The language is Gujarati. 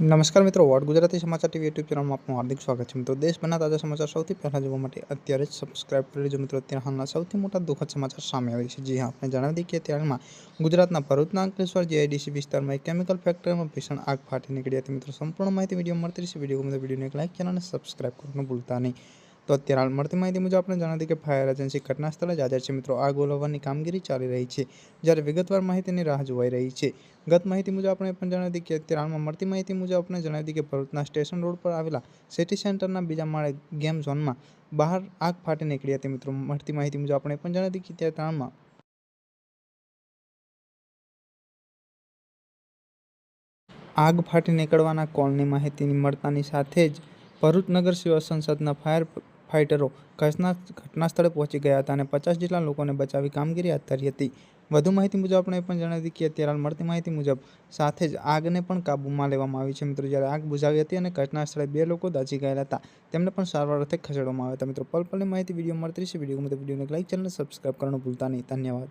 નમસ્કાર મિત્રો, વોટ ગુજરાતી સમાચાર ટીવી યુટ્યુબ ચેનલમાં આપનું હાર્દિક સ્વાગત છે. મિત્રો, દેશભરના તાજા સમાચાર સૌથી પહેલાં જોવા માટે અત્યારે જ સબસ્ક્રાઇબ કરી લેજો મિત્રો. અત્યારે હાલના સૌથી મોટા દુઃખદ સમાચાર સામે આવે છે. જી આપણે જણાવી દઈએ કે ત્યારમાં ગુજરાતના ભરૂચના અંકલેશ્વર જીઆઈડીસી વિસ્તારમાં એક કેમિકલ ફેક્ટરીમાં ભીષણ આગ ફાટી નીકળી હતી. મિત્રો, સંપૂર્ણ માહિતી વીડિયો મળતી રહેશે. વીડિયો ગમે વિડીયોને એક લાઈક ચેનલને સબસ્ક્રાઇબ કરવાનું ભૂલતા નહીં. તો અત્યારે હાલ મળતી માહિતી મુજબ આપણે જણાવી કે ફાયર એજન્સી ઘટના સ્થળે જ હાજર છે મિત્રો. આગ ઓલવવાની કામગીરી ચાલી રહી છે. જ્યારે વિગતવાર માહિતીની રાહ જોવાઈ રહી છે. ગત માહિતી મુજબ આપણે પણ જણાવી કે અત્યારે હાલમાં મળતી માહિતી મુજબ આપણે જણાવી કે ભરૂચના સ્ટેશન રોડ પર આવેલા સિટી સેન્ટરના બીજા માળે ગેમ ઝોનમાં બહાર આગ ફાટી નીકળી હતી મિત્રો. મળતી માહિતી મુજબ આપણે પણ જણાવી કે ત્યાં હાલમાં આગ ફાટી નીકળવાના કોલની માહિતી મળતાની સાથે જ ભરૂચ નગર સેવા સંસદના ફાયર ફાઇટરો ઘટના ઘટના સ્થળે પહોંચી ગયા હતા અને પચાસ જેટલા લોકોને બચાવી કામગીરી હાથ ધરી હતી. વધુ માહિતી મુજબ આપણે એ પણ જણાવી કે અત્યારે મળતી માહિતી મુજબ સાથે જ આગને પણ કાબૂમાં લેવામાં આવી છે. મિત્રો, જ્યારે આગ બુઝાવી હતી અને ઘટના સ્થળે બે લોકો દાઝી ગયેલા હતા, તેમને પણ સારવાર અર્થે ખસેડવામાં આવ્યા હતા. મિત્રો, પલ પલની માહિતી વીડિયો મળતી રહેશે. વીડિયો મતલબ વિડીયોને લાઇક ચેનલ સબસ્ક્રાઇબ કરવાનું ભૂલતા નહીં. ધન્યવાદ.